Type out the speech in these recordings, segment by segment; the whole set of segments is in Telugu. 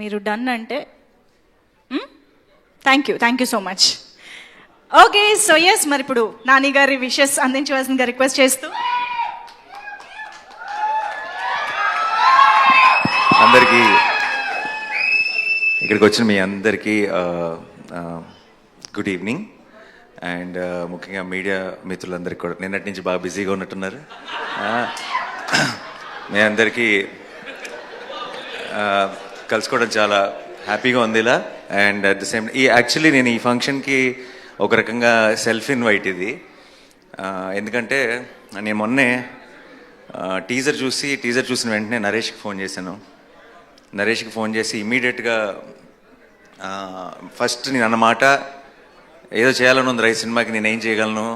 మీరు డన్ అంటే thank you thank you so much okay so yes మరి ఇప్పుడు నాని గారి విషెస్ అందించవలసిందిగా రిక్వెస్ట్ చేస్తూ. అందరికీ ఇక్కడికి వచ్చిన మీ అందరికీ గుడ్ ఈవినింగ్ అండ్ ముఖ్యంగా మీడియా మిత్రులందరికీ కూడా. నిన్నటి నుంచి బాగా బిజీగా ఉన్నట్టున్నారు. మీ అందరికీ కలుసుకోవడం చాలా హ్యాపీగా ఉంది ఇలా. అండ్ అట్ ద సేమ్ ఈ యాక్చువల్లీ నేను ఈ ఫంక్షన్కి ఒక రకంగా సెల్ఫ్ ఇన్వైట్ ఇది ఎందుకంటే నేను మొన్నే టీజర్ చూసి టీజర్ చూసిన వెంటనే నరేష్కి ఫోన్ చేశాను. నరేష్కి ఫోన్ చేసి ఇమీడియట్గా ఫస్ట్ నేను అన్నమాట ఏదో చేయాలని ఉంది రైస్ సినిమాకి నేను ఏం చేయగలను?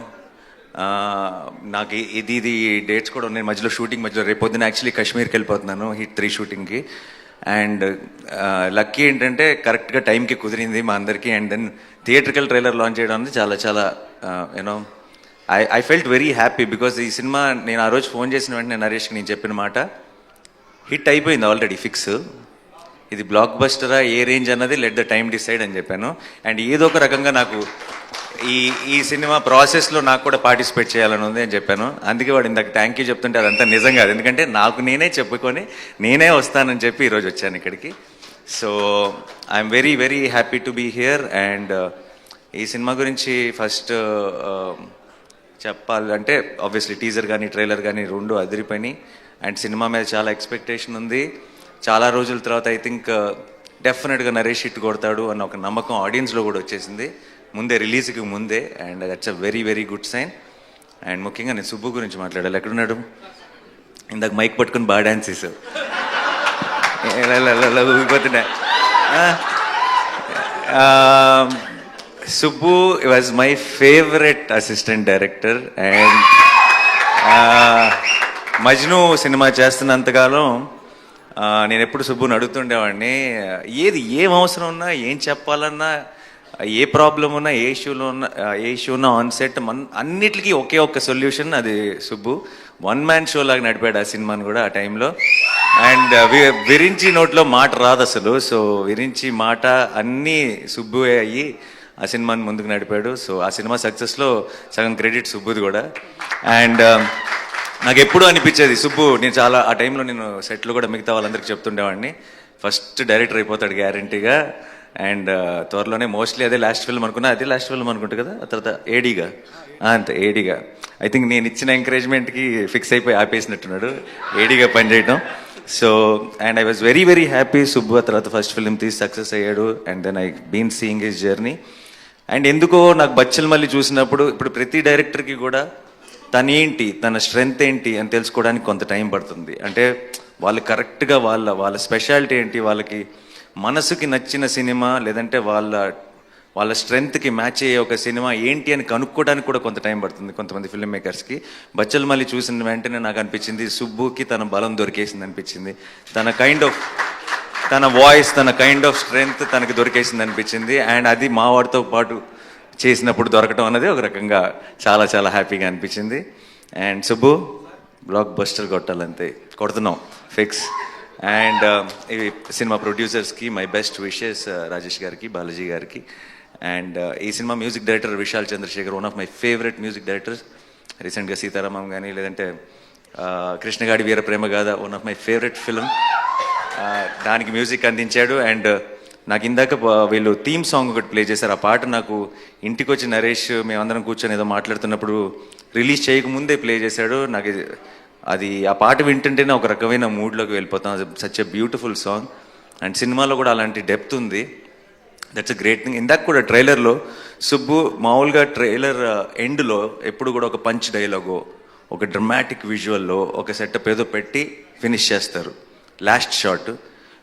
నాకు ఇది ఇది డేట్స్ కూడా ఉన్నాయి. మధ్యలో షూటింగ్ మధ్యలో రేపు పొద్దున యాక్చువల్లీ కాశ్మీర్కి వెళ్ళిపోతున్నాను హిట్ త్రీ షూటింగ్కి అండ్ లక్కీ uh, ఏంటంటే కరెక్ట్గా టైంకి కుదిరింది మా అందరికీ. And then theatrical trailer launch చేయడం అనేది చాలా చాలా you know I I felt very happy because ఈ సినిమా నేను ఆ రోజు ఫోన్ చేసిన వెంటనే నరేష్కి నేను చెప్పిన మాట. హిట్ అయిపోయింది ఆల్రెడీ ఫిక్స్ ఇది బ్లాక్ బస్టరా ఏ రేంజ్ అన్నది లెట్ ద టైం డిసైడ్ అని చెప్పాను. అండ్ ఏదో ఒక రకంగా నాకు ఈ ఈ సినిమా ప్రాసెస్లో నాకు కూడా పార్టిసిపేట్ చేయాలని ఉంది అని చెప్పాను. అందుకే వాడు ఇందాక థ్యాంక్ యూ చెప్తుంటే అదంతా నిజం కాదు. ఎందుకంటే నాకు నేనే చెప్పుకొని నేనే వస్తానని చెప్పి ఈరోజు వచ్చాను ఇక్కడికి. So I'm very very happy to be here and ఈ సినిమా గురించి ఫస్ట్ uh, um, చెప్పాలంటే ఆబ్వియస్లీ టీజర్ కానీ ట్రైలర్ కానీ రెండు అదిరిపోయినాయి. అండ్ సినిమా మీద చాలా ఎక్స్పెక్టేషన్ ఉంది. చాలా రోజుల తర్వాత ఐ థింక్ డెఫినెట్గా నరేష్ హిట్ కొడతాడు అన్న ఒక నమ్మకం ఆడియన్స్లో కూడా వచ్చేసింది. ముందే రిలీజ్కి ముందే and that's a very very good sign and ముఖ్యంగా నేను సుబ్బు గురించి మాట్లాడాలి. ఎక్కడున్నాడు? ఇందాక మైక్ పట్టుకుని బాగా డ్యాన్స్ చేసావు ఊగిపోతున్నా Subbu was my favourite assistant director and Majnu cinema చేస్తున్నంతకాలం నేను ఎప్పుడు సుబ్బుని అడుగుతుండేవాడిని ఏది ఏం అవసరం ఉన్నా ఏం చెప్పాలన్నా ఏ ప్రాబ్లం ఉన్నా ఏ ఇష్యూలో ఉన్నా ఏ ఇష్యూ ఉన్నా ఆన్సెట్ మన్ అన్నిటికీ ఒకే ఒక్క సొల్యూషన్ అది సుబ్బు. వన్ మ్యాన్ షో లాగా నడిపాడు ఆ సినిమాని కూడా ఆ టైంలో అండ్ విరించి నోట్లో మాట రాదు అసలు. సో విరించి మాట అన్నీ సుబ్బువే అయ్యి ఆ సినిమాని ముందుకు నడిపాడు. సో ఆ సినిమా సక్సెస్లో సగం క్రెడిట్ సుబ్బుది కూడా. అండ్ నాకు ఎప్పుడూ అనిపించేది సుబ్బు నేను చాలా ఆ టైంలో నేను సెట్లు కూడా మిగతా వాళ్ళందరికీ చెప్తుండేవాడిని. ఫస్ట్ డైరెక్టర్ అయిపోతాడు గ్యారంటీగా. అండ్ త్వరలోనే మోస్ట్లీ అదే లాస్ట్ ఫిల్మ్ అనుకున్నా అదే లాస్ట్ ఫిల్మ్ అనుకుంటా కదా ఆ తర్వాత ఏడీగా. అంతే ఏడీగా. ఐ థింక్ నేను ఇచ్చిన ఎంకరేజ్మెంట్కి ఫిక్స్ అయిపోయి ఆపేసినట్టున్నాడు ఏడీగా పనిచేయడం so and I was very very happy. Subbu ఆ తర్వాత ఫస్ట్ ఫిల్మ్ తీసి సక్సెస్ అయ్యాడు and then I been seeing his journey. And ఎందుకో నాకు బచ్చల్ మళ్ళీ చూసినప్పుడు ఇప్పుడు ప్రతి డైరెక్టర్కి కూడా తనేంటి తన స్ట్రెంగ్త్ ఏంటి అని తెలుసుకోవడానికి కొంత టైం పడుతుంది. అంటే వాళ్ళు కరెక్ట్గా వాళ్ళ వాళ్ళ స్పెషాలిటీ ఏంటి వాళ్ళకి మనసుకి నచ్చిన సినిమా లేదంటే వాళ్ళ వాళ్ళ స్ట్రెంగ్త్కి మ్యాచ్ అయ్యే ఒక సినిమా ఏంటి అని కనుక్కోవడానికి కూడా కొంత టైం పడుతుంది కొంతమంది ఫిల్మ్ మేకర్స్కి బచ్చల్ మళ్ళీ చూసిన వెంటనే నాకు అనిపించింది సుబ్బుకి తన బలం దొరికేసింది అనిపించింది. తన కైండ్ ఆఫ్ తన వాయిస్ తన కైండ్ ఆఫ్ స్ట్రెంగ్త్ తనకి దొరికేసింది అనిపించింది. అండ్ అది మా వాడితో పాటు చేసినప్పుడు దొరకటం అనేది ఒక రకంగా చాలా చాలా హ్యాపీగా అనిపించింది. అండ్ సుబ్బు బ్లాక్ బస్టర్ కొట్టాలంతే. కొడుతున్నాం. ఫిక్స్ అండ్ um, ఇవి సినిమా ప్రొడ్యూసర్స్కి my best wishes uh, Rajesh గారికి బాలాజీ గారికి. అండ్ uh, ఈ cinema music director Vishal Chandrashekhar one of my favourite music directors. రీసెంట్గా సీతారామం కానీ లేదంటే uh, Krishnagadi Veera Prema Gaadha one of my favourite film దానికి మ్యూజిక్ అందించాడు. అండ్ నాకు ఇందాక వీళ్ళు థీమ్ సాంగ్ ఒకటి ప్లే చేశారు. ఆ పాట నాకు ఇంటికి వచ్చి నరేష్ మేమందరం కూర్చొని ఏదో మాట్లాడుతున్నప్పుడు రిలీజ్ చేయకముందే ప్లే చేశాడు. నాకు అది ఆ పాట వింటుంటేనే ఒక రకమైన మూడ్లోకి వెళ్ళిపోతాం. Such a beautiful song and సినిమాలో కూడా అలాంటి డెప్త్ ఉంది. దట్స్ అ గ్రేట్ థింగ్ ఇందాక కూడా ట్రైలర్లో సుబ్బు మామూలుగా ట్రైలర్ ఎండ్లో ఎప్పుడు కూడా ఒక పంచ్ డైలాగో ఒక డ్రమాటిక్ విజువల్లో ఒక సెటప్ ఏదో పెట్టి ఫినిష్ చేస్తారు. లాస్ట్ షాట్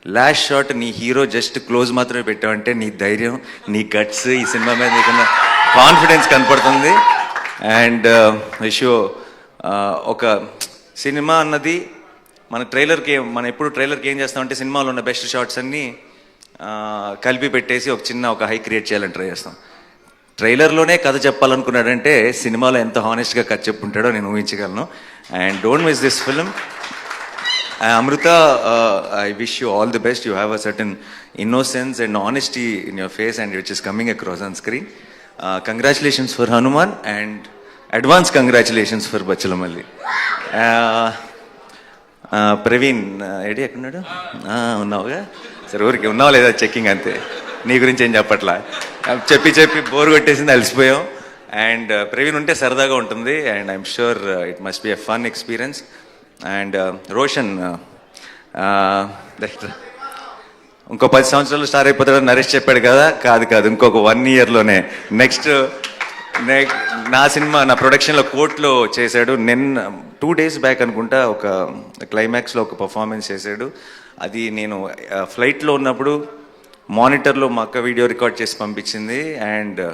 లాస్ట్ షాట్ నీ హీరో జస్ట్ క్లోజ్ మాత్రమే పెట్టావంటే నీ ధైర్యం నీ గట్స్ ఈ సినిమా మీద నీకున్న కాన్ఫిడెన్స్ కనపడుతుంది. అండ్ uh, విషో ఒక సినిమా అన్నది మన ట్రైలర్కి మనం ఎప్పుడు ట్రైలర్కి ఏం చేస్తామంటే సినిమాలో ఉన్న బెస్ట్ షాట్స్ అన్నీ కలిపి పెట్టేసి ఒక చిన్న ఒక హై క్రియేట్ చేయాలని ట్రై చేస్తాం. ట్రైలర్లోనే కథ చెప్పాలనుకున్నాడంటే సినిమాలో ఎంత హానెస్ట్గా కథ చెప్పుంటాడో నేను ఊహించగలను. And don't miss this film Amrita, uh, I wish you all the best. You have a certain innocence and honesty in your face, and which is coming across on screen. Uh, congratulations for Hanuman and advance congratulations for Bachalamalli. Uh, uh, Praveen AD ఎక్కడున్నాడు ఆ, ఉన్నావుగా సరే ఊరికి ఉన్నావు లేదా చెక్కింగ్ అంతే నీ గురించి ఏం చెప్పట్లా చెప్పి చెప్పి బోర్ కొట్టేసింది అలసిపోయాం అండ్ ప్రవీణ్ ఉంటే సరదాగా ఉంటుంది and I'm sure it must be a fun experience and uh, Roshan uh, uh, ఇంకో పది సంవత్సరాలు స్టార్ అయిపోతాడని నరేష్ చెప్పాడు కదా? కాదు కాదు ఇంకొక వన్ ఇయర్లోనే నెక్స్ట్ నా సినిమా నా ప్రొడక్షన్లో కోర్ట్లో చేశాడు. నిన్న టూ డేస్ బ్యాక్ అనుకుంటా ఒక క్లైమాక్స్లో ఒక పర్ఫార్మెన్స్ చేశాడు. అది నేను ఫ్లైట్లో ఉన్నప్పుడు మానిటర్లో మా అక్క వీడియో రికార్డ్ చేసి పంపించింది. And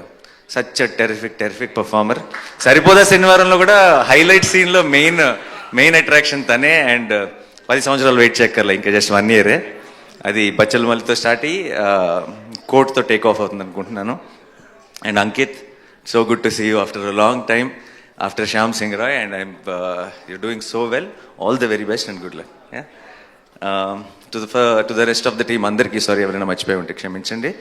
such terrific terrific performer సరిపోదా శనివారంలో కూడా హైలైట్ సీన్లో మెయిన్ మెయిన్ అట్రాక్షన్ తనే అండ్ పది సంవత్సరాలు వెయిట్ చేయక్కర్లే ఇంకా జస్ట్ వన్ ఇయరే అది బచ్చలమల్లితో స్టార్ట్ అయ్యి కోర్ట్తో టేక్ ఆఫ్ అవుతుంది అనుకుంటున్నాను. And Ankit so good to see you after a long time after Shyam Singh Roy and I'm you doing so well all the very best and good luck to the to the rest of the team అందరికీ సారీ ఎవరైనా మర్చిపోయి ఉంటే క్షమించండి.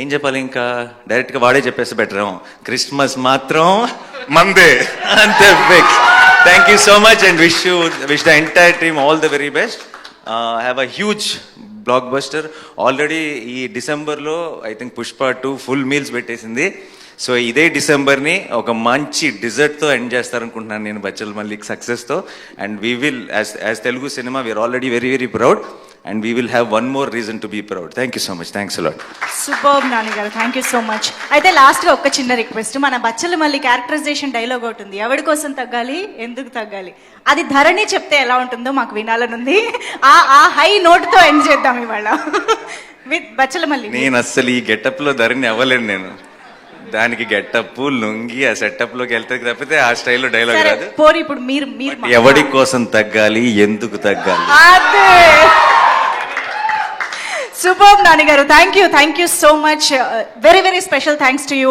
ఏం చెప్పాలి ఇంకా? డైరెక్ట్గా వాడే చెప్పేస్తే బెటర్ క్రిస్మస్ మాత్రం మందే. అంతే fix thank you so much and wish you wish the entire team all the very best have a huge blockbuster already ఈ డిసెంబర్లో I think Pushpa two full meals పెట్టేసింది. సో ఇదే డిసెంబర్ని ఒక మంచి డిజర్ట్తో ఎండ్ చేస్తారనుకుంటున్నాను నేను బచ్చల్ Mallik సక్సెస్తో and we will as as Telugu cinema we're already very very proud and we will have one more reason to be proud thank you so much thanks a lot super Nani garu thank you so much అయితే లాస్ట్గా ఒక్క చిన్న రిక్వెస్ట్ మన బచ్చలు మళ్ళీ క్యారెక్టరైజేషన్ డైలాగ్ ఒకటి ఉంది. ఎవరి కోసం తగ్గాలి? ఎందుకు తగ్గాలి? అది ధరణి చెప్తే ఎలా ఉంటుందో మాకు వినాలనుంది. ఆ ఆ హై నోట్తో ఎండ్ చేద్దాం ఇవాళ. విత్ బచ్చల మల్లి. నేను అస్సలు ఈ గెటప్లో ధరని అవ్వలేను నేను. దానికి గెటప్ లుంగి ఆ సెటప్లోకి వెళ్తే తప్పితే ఆ స్టైల్లో డైలాగ్ రాదు. పోరు ఇప్పుడు మీరు మీరు ఎవడి కోసం తగ్గాలి? ఎందుకు తగ్గాలి? అదే. Super Nani garu thank you thank you so much very very special thanks to you you